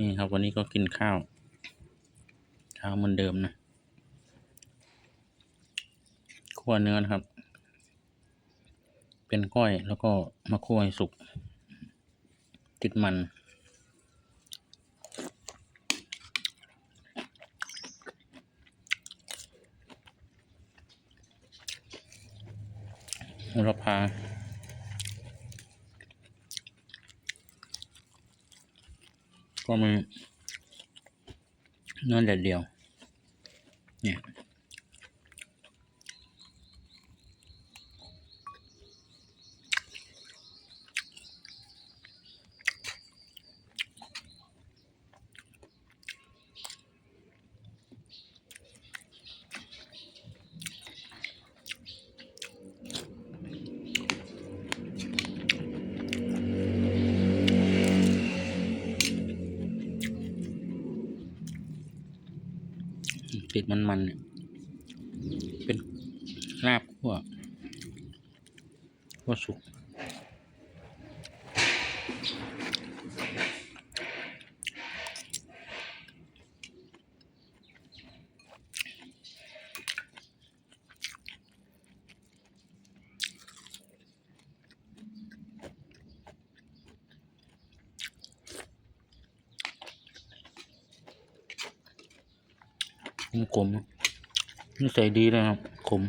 นี่ครับวันนี้ก็กินข้าว ข้าวเหมือนเดิมนะคั่วเนื้อนะครับ เป็นก้อยแล้วก็มาคั่วให้สุก ติดมันโหระพา ก็มีเนื้อแดดเดียวเนี่ย ติดมันมันๆเนี่ยเป็นลาบขั่วขั่วสุก ขมนิสัยดีเลยครับขม